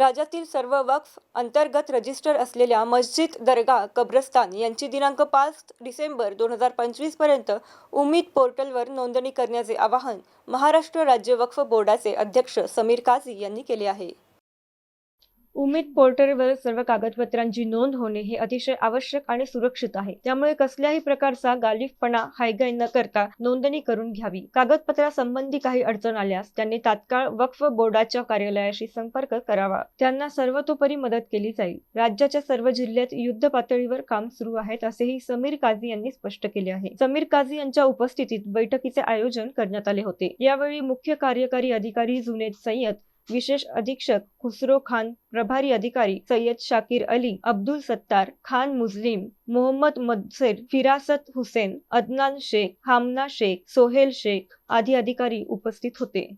राज्यातील सर्व वक्फ अंतर्गत रजिस्टर असलेल्या मस्जिद दर्गा कब्रस्तान यांची दिनांक पाच डिसेंबर दोन हजार पंचवीसपर्यंत उमीद पोर्टलवर नोंदणी करण्याचे आवाहन महाराष्ट्र राज्य वक्फ बोर्डाचे अध्यक्ष समीर काझी यांनी केले आहे. उमेद पोर्टलवर सर्व कागदपत्रांची नोंद होणे हे अतिशय आवश्यक आणि सुरक्षित आहे. त्यामुळे कसल्याही प्रकारचा गालिफपणा हायगाय न करता नोंदणी करून घ्यावी. कागदपत्रासंबंधी काही अडचण आल्यास त्यांनी तात्काळ वक्फ बोर्डाच्या कार्यालयाशी संपर्क करावा. त्यांना सर्वतोपरी मदत केली जाईल. राज्याच्या सर्व जिल्ह्यात युद्ध पातळीवर काम सुरू आहेत असेही समीर काझी यांनी स्पष्ट केले आहे. समीर काझी यांच्या उपस्थितीत बैठकीचे आयोजन करण्यात आले होते. यावेळी मुख्य कार्यकारी अधिकारी जुनेद सय्यद विशेष अधीक्षक खुसरो खान प्रभारी अधिकारी सय्यद शाकीर अली अब्दुल सत्तार खान मुस्लिम मोहम्मद मदसेर फिरासत हुसेन अदनान शेख हामना शेख सोहेल शेख आदी अधिकारी उपस्थित होते.